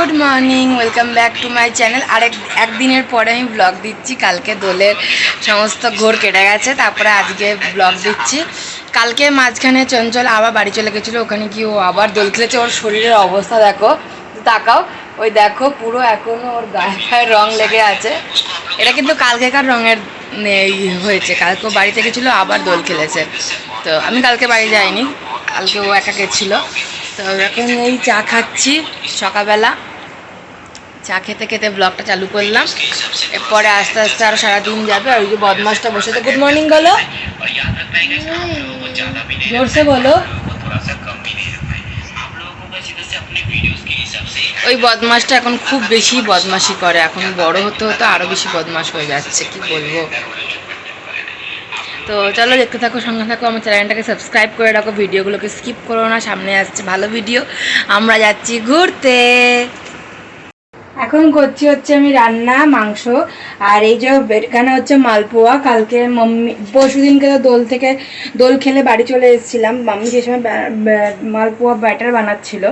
Good morning welcome back to my channel আর একদিনের পরে আমি ব্লগ দিচ্ছি। কালকে দোলের সমস্ত ঘোর কেটে গেছে, তারপরে আজকে ব্লগ দিচ্ছি। কালকে মাঝখানে চঞ্চল আবার বাড়ি চলে গেছিল, ওখানে গিয়ে ও আবার দোল খেলেছে। ওর শরীরের অবস্থা দেখো তাকাও। ওই দেখো, পুরো এখনও ওর গায়ে গায়ে রং লেগে আছে। এটা কিন্তু কালকেকার রঙের হয়েছে। কালকে বাড়িতে গেছিল, আবার দোল খেলেছে। তো আমি কালকে বাড়ি যাইনি, কালকে ও একা গেছিল। তো এখন এই চা খাচ্ছি সকালবেলা। চা খেতে খেতে ব্লগটা চালু করলাম। এরপরে আস্তে আস্তে আরও সারাদিন যাবে, আর ওই যে বদমাসটা বসে তো গুড মর্নিং বলো। জোরসে বলো। ওই বদমাসটা এখন খুব বেশি বদমাশি করে। এখন বড় হতে হতে আরও বেশি বদমাস হয়ে যাচ্ছে, কি বলব? তো চলো দেখতে থাকো, সঙ্গে থাকো। আমার চ্যানেলটাকে সাবস্ক্রাইব করে রাখো। ভিডিওগুলোকে স্কিপ করো না, সামনে আসছে ভালো ভিডিও আমরা যাচ্ছি ঘুরতে। এখন করছি হচ্ছে আমি রান্না, মাংস, আর এই যে এখানে হচ্ছে মালপোয়া। কালকে মাম্মি পরশু দিনকে তো দোল থেকে দোল খেলে বাড়ি চলে এসেছিলাম। মাম্মি যে সময় মালপোয়া ব্যাটার বানাচ্ছিল,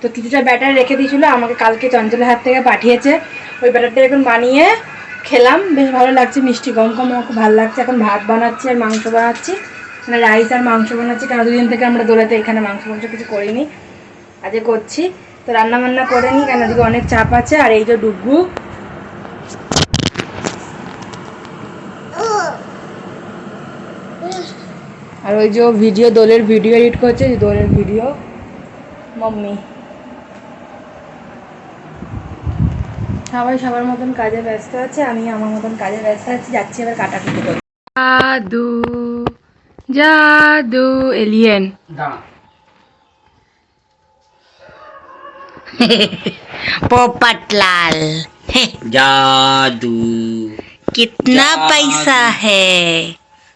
তো কিছুটা ব্যাটার রেখে দিয়েছিল, আমাকে কালকে চঞ্চলের হাত থেকে পাঠিয়েছে। ওই ব্যাটারটা এখন বানিয়ে খেলাম। বেশ ভালো লাগছে, মিষ্টি গম কম আমার খুব ভালো লাগছে। এখন ভাত বানাচ্ছি আর মাংস বানাচ্ছি। মানে রাইস আর মাংস বানাচ্ছি, কারণ দুদিন থেকে আমরা দোলাতে এখানে মাংস মাংস কিছু করিনি। আজকে করছি। তো রান্না বান্না করে নিই কেন ওদিকে অনেক চাপ আছে আর এই যে ডুগু। আর ওই যে ভিডিও দোলের ভিডিও এডিট করছে দোলের ভিডিও। মম্মি। সবাই সবার মতন কাজে ব্যস্ত আছে আমি আমার মতন কাজে ব্যস্ত আছি যাচ্ছি এবার কাটাকুটি করতে। জাদু জাদু এলিয়েন। पोपटलाल जादू कितना जादू। पैसा है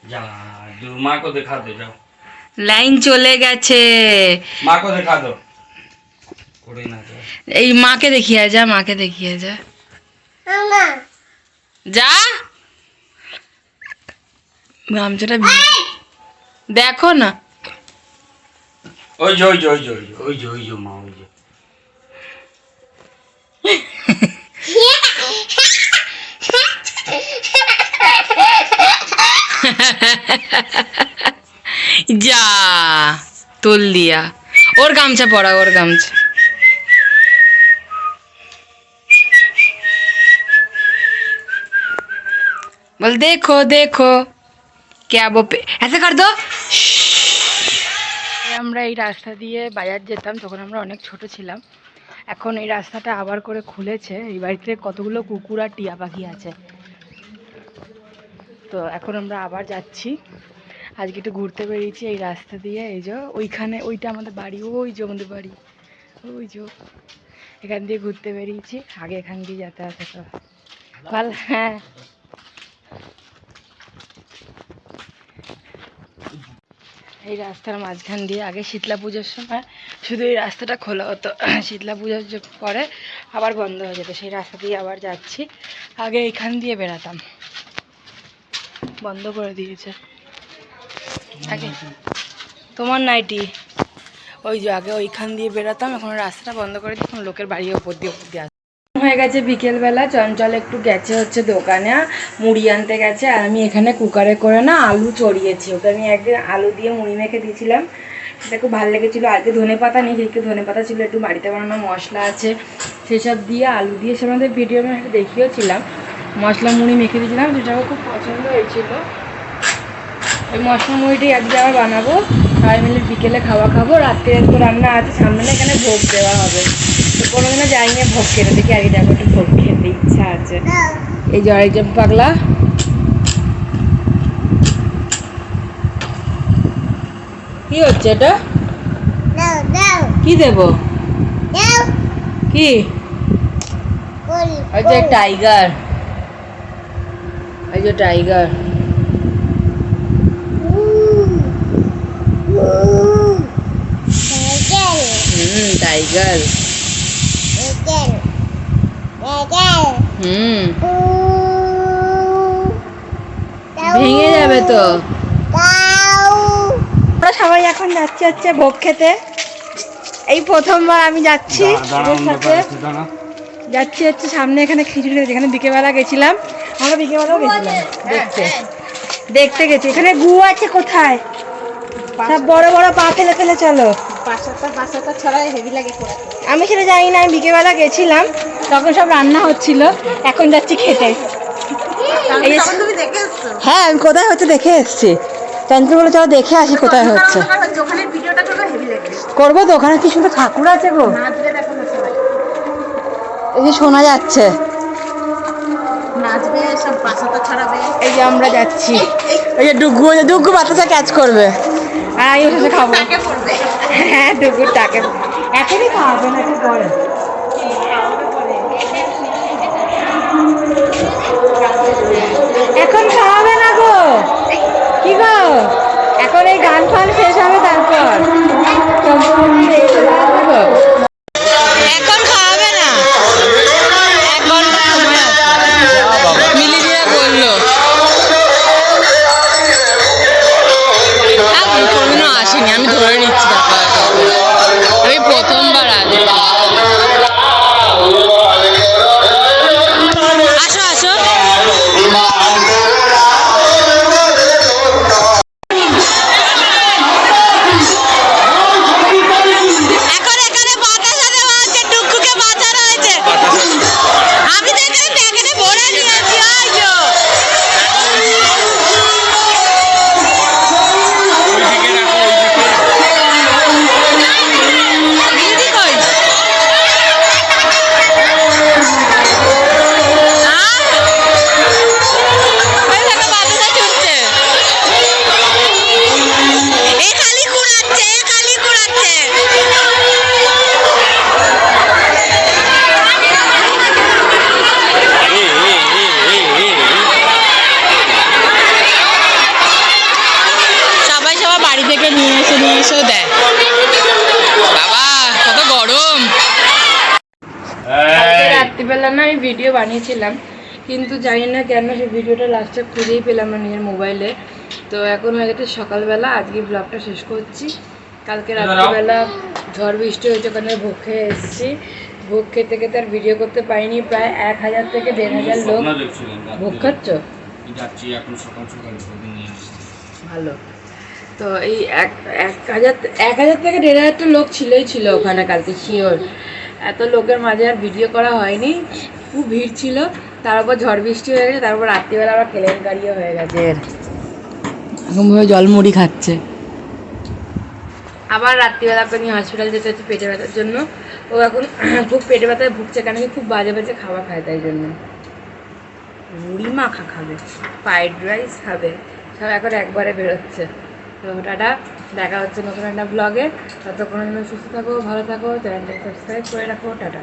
जादू माँ को दिखा दो जाओ লাইন চলে গেছে माँ को दिखा दो उड़े ना जाओ এই মাকে দেখিয়ে যা মাকে দেখিয়ে যা যা গামছাটা ভি- দেখো না ওই যে ওই যে ওই যে ওই যে ওই যে ওই যে মা ওই যে যা তুললিয়া ওর গামছা পড়া ওর গামছা। বল, দেখো দেখো। ক্যাব পে এসে কর দো। আমরা এই রাস্তা দিয়ে বাজার যেতাম, তখন আমরা অনেক ছোট ছিলাম। এখন এই রাস্তাটা আবার করে খুলেছে। এই বাড়িতে কতগুলো কুকুর আর টিয়া পাখি আছে। তো এখন আমরা আবার যাচ্ছি। আজকে একটু ঘুরতে বেরিয়েছি এই রাস্তা দিয়ে, এই যে ওইখানে, ওইটা আমাদের বাড়ি, ওই যে আমাদের বাড়ি, ওই যে। এখান দিয়ে ঘুরতে বেরিয়েছি, আগে এখান দিয়ে যাতায়াত হতো। ভালো হ্যাঁ। এই রাস্তার মাঝখান দিয়ে আগে শীতলা পুজোর সময় শুধু এই রাস্তাটা খোলা হতো, শীতলা পুজোর পরে আবার বন্ধ হয়ে যেত। সেই রাস্তা দিয়ে আবার যাচ্ছি, আগে এইখান দিয়ে বেরাতাম বন্ধ করে দিয়েছে। আগে তোমার নাইটি। ওই যে আগে ওইখান দিয়ে বেরাতাম, এখন রাস্তাটা বন্ধ করে দিয়ে লোকের বাড়ির ওপর দিয়ে ওপর দিয়ে। হয়ে গেছে বিকেলবেলা, চঞ্চল একটু গেছে হচ্ছে দোকানে মুড়ি আনতে গেছে, আর আমি এখানে কুকারে করে না আলু চড়িয়েছি। ওকে আমি একদিন আলু দিয়ে মুড়ি মেখে দিয়েছিলাম, সেটা খুব ভালো লেগেছিলো। আজকে ধনে পাতা নেই সেদিকে ধনে পাতা ছিল, একটু বাড়িতে বানানো মশলা আছে, সেসব দিয়ে আলু দিয়ে সে আমাদের ভিডিও আমি দেখিয়েছিলাম মশলা মুড়ি মেখে দিয়েছিলাম সেটাও খুব পছন্দ হয়েছিল। ওই মশলা মুড়িটাই আজকে আবার বানাবো সবাই মিলে বিকেলে খাওয়া খাব রাত্রে তো রান্না আছে সামনে না এখানে ভোগ দেওয়া হবে। তো কোনোদিনও যাইনি ভোগ খেতে দেখি আগে যাব একটু ভোগ খেতে ইচ্ছা আছে। এই যে আরেকজন পাগলা। কি হচ্ছে এটা? কি দেব? কি? যে টাইগার। ওই যে টাইগার হুম টাইগার হুম ভেঙে যাবে তো। আমরা সবাই এখন যাচ্ছি হচ্ছে ভোগ খেতে। এই প্রথমবার আমি যাচ্ছি ওদের সাথে। যাচ্ছি হচ্ছে সামনে এখানে খিচুড়ি যেখানে বিকেলবেলা গেছিলাম। আমরা বিকেলবেলাও গেছিলাম দেখতে। দেখতে গেছি। এখানে গু আছে কোথায়? সব বড় বড় পা ফেলে ফেলে চলো। আমি সেটা জানি না আমি বিকেলবেলা গেছিলাম তখন সব রান্না হচ্ছিল এখন যাচ্ছি খেতে। হ্যাঁ আমি কোথায় হচ্ছে দেখে এসছি। চন্দ্র বলে চলো দেখে আসি কোথায় হচ্ছে। করবে? তো ওখানে কি সুন্দর ঠাকুর আছে গো? এই যে শোনা যাচ্ছে। নাচবে সব পাঁচটা ছড়াবে। এই যে আমরা যাচ্ছি। এই যে ডুগু ডুগু বাতাসা ক্যাচ করবে। আর আমি ওর খাব। হ্যাঁ ডুগুর টাকে এখনই খাওয়াবে না একটু পরে? এখন খাওয়াবে না গো। কি গো? এখন এই গান ফান শেষ হবে তারপর। রাত্রিবেলা না আমি ভিডিও বানিয়েছিলাম কিন্তু জানি না কেন সেই ভিডিওটা লাস্টে খুঁজেই পেলাম না নিজের মোবাইলে তো এখন হয়ে গেছে সকালবেলা আজকে ব্লগটা শেষ করছি। কালকে রাত্রিবেলা ঝড় বৃষ্টি হয়েছে ওখানে ভোগ খেয়ে এসেছি। ভোগ খেতে খেতে আর ভিডিও করতে পারিনি প্রায় এক হাজার থেকে দেড় হাজার লোক। ভোগ খাচ্ছ? ভালো। তো এই এক এক হাজার এক হাজার থেকে দেড় হাজারটা লোক ছিলই ছিল ওখানে কালকে শিওর এত লোকের মাঝে আর ভিডিও করা হয়নি। খুব ভিড় ছিল। তার উপর ঝড় বৃষ্টি হয়ে গেছে তারপর রাত্রিবেলা আবার কেলেঙ্কারিও হয়ে গেছে। এর। এখন জলমুড়ি খাচ্ছে। আবার রাত্রিবেলা নিয়ে হসপিটাল যেতে হচ্ছে পেটে ব্যথার জন্য। ও এখন খুব পেটে ব্যথায় ভুগছে কেন কি খুব বাজে বাজে খাবার খায় তাই জন্য। মুড়ি মাখা খাবে ফ্রাইড রাইস খাবে সব এখন একবারে বেরোচ্ছে। তো টাটা। দেখা হচ্ছে নতুন একটা ব্লগে ততক্ষণের জন্য সুস্থ থাকো, ভালো থাকো, চ্যানেলটা সাবস্ক্রাইব করে রাখো, টাটা।